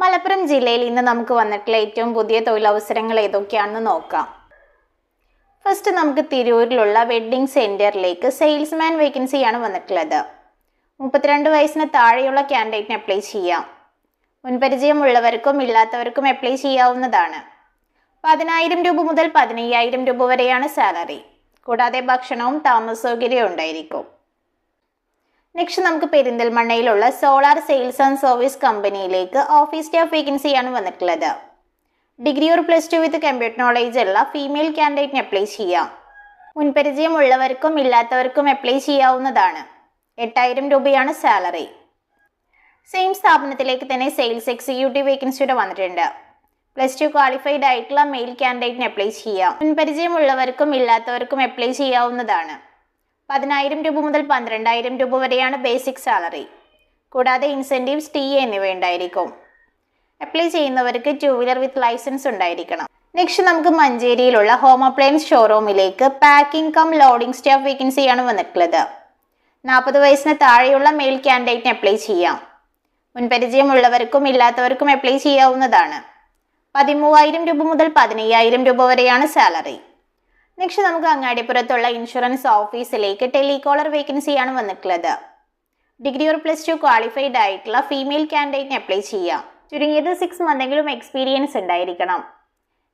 മലപ്പുറം ജില്ലയിൽ ഇന്ന് നമുക്ക് വന്നിട്ടുള്ള ഏറ്റവും പുതിയ തൊഴിലവസരങ്ങൾ ഏതൊക്കെയാണെന്ന് നോക്കാം. ഫസ്റ്റ് നമുക്ക് തിരൂരിലുള്ള വെഡ്ഡിംഗ് സെന്ററിലേക്ക് സെയിൽസ്മാൻ വേക്കൻസിയാണ് വന്നിട്ടുള്ളത്. മുപ്പത്തിരണ്ട് വയസ്സിന് താഴെയുള്ള ക്യാൻഡിഡേറ്റിന് അപ്ലൈ ചെയ്യാം. മുൻപരിചയമുള്ളവർക്കും ഇല്ലാത്തവർക്കും അപ്ലൈ ചെയ്യാവുന്നതാണ്. പതിനായിരം രൂപ മുതൽ പതിനയ്യായിരം രൂപ വരെയാണ് സാലറി കൂടാതെ ഭക്ഷണവും താമസ സൗകര്യവും ഉണ്ടായിരിക്കും. നെക്സ്റ്റ് നമുക്ക് പെരിന്തൽമണ്ണയിലുള്ള സോളാർ സെയിൽസ് ആൻഡ് സർവീസ് കമ്പനിയിലേക്ക് ഓഫീസ് സ്റ്റാഫ് വേക്കൻസിയാണ് വന്നിട്ടുള്ളത്. Degree or plus two with computer knowledge ഉള്ള ഫീമെയിൽ ക്യാൻഡിഡേറ്റിന് അപ്ലൈ ചെയ്യാം. മുൻപരിചയമുള്ളവർക്കും ഇല്ലാത്തവർക്കും അപ്ലൈ ചെയ്യാവുന്നതാണ്. എട്ടായിരം രൂപയാണ് സാലറി സെയിം സ്ഥാപനത്തിലേക്ക് തന്നെ സെയിൽസ് എക്സിക്യൂട്ടീവ് വേക്കൻസിയുടെ വന്നിട്ടുണ്ട്. പ്ലസ് ടു ക്വാളിഫൈഡ് ആയിട്ടുള്ള മെയിൽ ക്യാൻഡിഡേറ്റിന് അപ്ലൈ ചെയ്യാം. മുൻപരിചയമുള്ളവർക്കും ഇല്ലാത്തവർക്കും അപ്ലൈ ചെയ്യാവുന്നതാണ്. പതിനായിരം രൂപ മുതൽ പന്ത്രണ്ടായിരം രൂപ വരെയാണ് ബേസിക് സാലറി കൂടാതെ ഇൻസെന്റീവ്സ് ടി എന്നിവ ഉണ്ടായിരിക്കും. അപ്ലൈ ചെയ്യുന്നവർക്ക് ടു വീലർ വിത്ത് ലൈസൻസ് ഉണ്ടായിരിക്കണം. നെക്സ്റ്റ് നമുക്ക് മഞ്ചേരിയിലുള്ള ഹോം അപ്ലയൻസ് ഷോറൂമിലേക്ക് പാക്കിംഗ് കം ലോഡിംഗ് സ്റ്റാഫ് വേക്കൻസിയാണ് വന്നിട്ടുള്ളത്. നാൽപ്പത് വയസ്സിന് താഴെയുള്ള മെയിൽ ക്യാൻഡിഡേറ്റിന് അപ്ലൈ ചെയ്യാം. മുൻപരിചയമുള്ളവർക്കും ഇല്ലാത്തവർക്കും അപ്ലൈ ചെയ്യാവുന്നതാണ്. പതിമൂവായിരം രൂപ മുതൽ പതിനയ്യായിരം രൂപ വരെയാണ് സാലറി നെക്സ്റ്റ് നമുക്ക് അങ്ങാടിപ്പുറത്തുള്ള ഇൻഷുറൻസ് ഓഫീസിലേക്ക് ടെലികോളർ വേക്കൻസിയാണ് വന്നിട്ടുള്ളത്. Degree or plus two qualified ആയിട്ടുള്ള ഫീമെയിൽ ക്യാൻഡിഡേറ്റിന് അപ്ലൈ ചെയ്യാം. ചുരുങ്ങിയത് സിക്സ് മന്തെങ്കിലും എക്സ്പീരിയൻസ് ഉണ്ടായിരിക്കണം.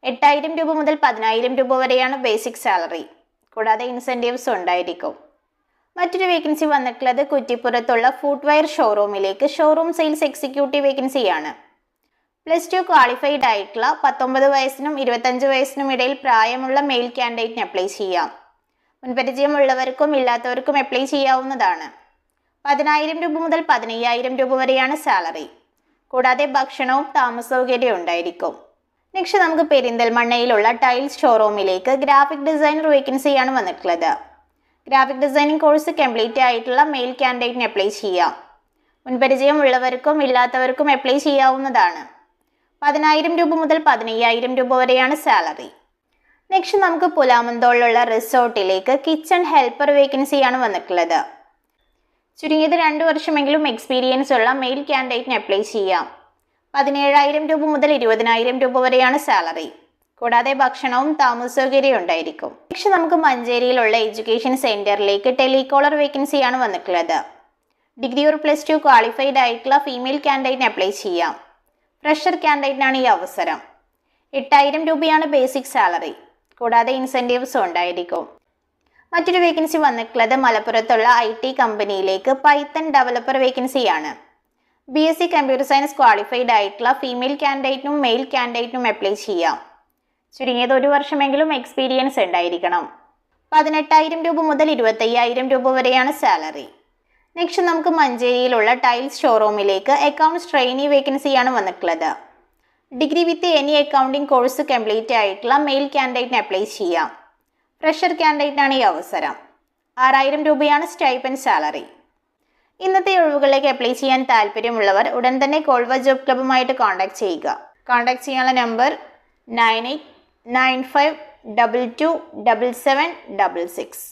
എട്ടായിരം രൂപ മുതൽ പതിനായിരം രൂപ വരെയാണ് ബേസിക് സാലറി കൂടാതെ ഇൻസെന്റീവ്സ് ഉണ്ടായിരിക്കും. മറ്റൊരു വേക്കൻസി വന്നിട്ടുള്ളത് കുറ്റിപ്പുറത്തുള്ള ഫുട്വെയർ ഷോറൂമിലേക്ക് ഷോറൂം സെയിൽസ് എക്സിക്യൂട്ടീവ് വേക്കൻസിയാണ് പ്ലസ് ടു ക്വാളിഫൈഡ് ആയിട്ടുള്ള പത്തൊമ്പത് വയസ്സിനും ഇരുപത്തഞ്ച് വയസ്സിനും ഇടയിൽ പ്രായമുള്ള മെയിൽ ക്യാൻഡിഡേറ്റിന് അപ്ലൈ ചെയ്യാം. മുൻപരിചയമുള്ളവർക്കും ഇല്ലാത്തവർക്കും അപ്ലൈ ചെയ്യാവുന്നതാണ്. പതിനായിരം രൂപ മുതൽ പതിനയ്യായിരം രൂപ വരെയാണ് സാലറി കൂടാതെ ഭക്ഷണവും താമസ സൗകര്യവും ഉണ്ടായിരിക്കും. നെക്സ്റ്റ് നമുക്ക് പെരിന്തൽമണ്ണയിലുള്ള ടൈൽസ് ഷോറൂമിലേക്ക് ഗ്രാഫിക് ഡിസൈനർ വേക്കൻസിയാണ് വന്നിട്ടുള്ളത്. ഗ്രാഫിക് ഡിസൈനിങ് കോഴ്സ് കംപ്ലീറ്റ് ആയിട്ടുള്ള മെയിൽ ക്യാൻഡിഡേറ്റിന് അപ്ലൈ ചെയ്യാം. മുൻപരിചയമുള്ളവർക്കും ഇല്ലാത്തവർക്കും അപ്ലൈ ചെയ്യാവുന്നതാണ്. പതിനായിരം രൂപ മുതൽ പതിനയ്യായിരം രൂപ വരെയാണ് സാലറി നെക്സ്റ്റ് നമുക്ക് പുലാമന്തോളിലുള്ള റിസോർട്ടിലേക്ക് കിച്ചൺ ഹെൽപ്പർ വേക്കൻസിയാണ് വന്നിട്ടുള്ളത്. ചുരുങ്ങിയത് രണ്ട് വർഷമെങ്കിലും എക്സ്പീരിയൻസ് ഉള്ള മെയിൽ ക്യാൻഡിഡേറ്റിന് അപ്ലൈ ചെയ്യാം. പതിനേഴായിരം രൂപ മുതൽ ഇരുപതിനായിരം രൂപ വരെയാണ് സാലറി കൂടാതെ ഭക്ഷണവും താമസ സൗകര്യവും ഉണ്ടായിരിക്കും. നെക്സ്റ്റ് നമുക്ക് മഞ്ചേരിയിലുള്ള എഡ്യൂക്കേഷൻ സെന്ററിലേക്ക് ടെലികോളർ വേക്കൻസിയാണ് വന്നിട്ടുള്ളത്. Degree or plus two qualified ആയിട്ടുള്ള ഫീമെയിൽ ക്യാൻഡിഡേറ്റിന് അപ്ലൈ ചെയ്യാം. ഫ്രഷർ ക്യാൻഡിഡേറ്റിനാണ് ഈ അവസരം. എട്ടായിരം രൂപയാണ് ബേസിക് സാലറി. കൂടാതെ ഇൻസെന്റീവ്സും ഉണ്ടായിരിക്കും. മറ്റൊരു വേക്കൻസി വന്നിട്ടുള്ളത് മലപ്പുറത്തുള്ള ഐ ടി കമ്പനിയിലേക്ക് പൈത്തൺ ഡെവലപ്പർ വേക്കൻസിയാണ് B S C computer science qualified ആയിട്ടുള്ള ഫീമെയിൽ ക്യാൻഡിഡേറ്റിനും മെയിൽ ക്യാൻഡിഡേറ്റിനും അപ്ലൈ ചെയ്യാം. ചുരുങ്ങിയത് ഒരു വർഷമെങ്കിലും എക്സ്പീരിയൻസ് ഉണ്ടായിരിക്കണം. പതിനെട്ടായിരം രൂപ മുതൽ ഇരുപത്തയ്യായിരം രൂപ വരെയാണ് സാലറി. നെക്സ്റ്റ് നമുക്ക് മഞ്ചേരിയിലുള്ള ടൈൽസ് ഷോറൂമിലേക്ക് അക്കൗണ്ട്സ് ട്രെയിനി വേക്കൻസിയാണ് വന്നിട്ടുള്ളത്. Degree with any accounting course complete ആയിട്ടുള്ള മെയിൽ ക്യാൻഡിഡേറ്റിന് അപ്ലൈ ചെയ്യാം. ഫ്രഷർ ക്യാൻഡിഡേറ്റിനാണ് ഈ അവസരം. ആറായിരം രൂപയാണ് സ്റ്റൈപ്പൻ സാലറി ഇന്നത്തെ ഒഴിവുകളിലേക്ക് അപ്ലൈ ചെയ്യാൻ താല്പര്യമുള്ളവർ ഉടൻ തന്നെ കോൾവ ജോബ് ക്ലബ്ബുമായിട്ട് കോൺടാക്ട് ചെയ്യുക. കോൺടാക്ട് ചെയ്യാനുള്ള number nine eight nine five double two double seven double six